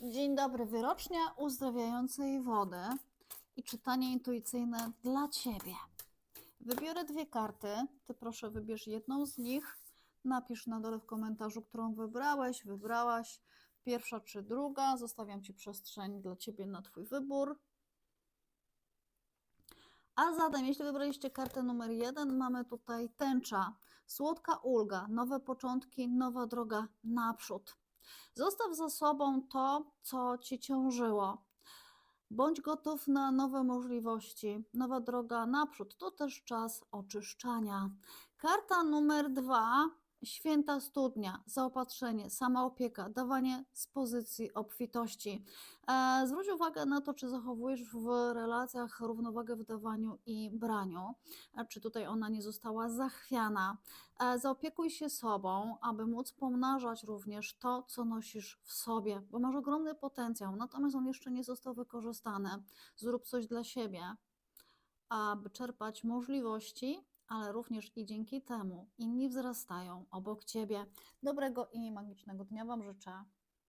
Dzień dobry, wyrocznia uzdrawiającej wody i czytanie intuicyjne dla Ciebie. Wybiorę dwie karty. Ty proszę wybierz jedną z nich. Napisz na dole w komentarzu, którą wybrałeś, wybrałaś. Pierwsza czy druga. Zostawiam Ci przestrzeń dla Ciebie na Twój wybór. A zatem, jeśli wybraliście kartę numer jeden, mamy tutaj tęcza, słodka ulga, nowe początki, nowa droga naprzód. Zostaw za sobą to, co ci ciążyło. Bądź gotów na nowe możliwości, nowa droga naprzód. To też czas oczyszczania. Karta numer dwa. Święta studnia, zaopatrzenie, samoopieka, dawanie z pozycji obfitości. E, zwróć uwagę na to, czy zachowujesz w relacjach równowagę w dawaniu i braniu, e, czy tutaj ona nie została zachwiana. E, Zaopiekuj się sobą, aby móc pomnażać również to, co nosisz w sobie, bo masz ogromny potencjał, natomiast on jeszcze nie został wykorzystany. Zrób coś dla siebie, aby czerpać możliwości, ale również i dzięki temu inni wzrastają obok ciebie. Dobrego i magicznego dnia Wam życzę.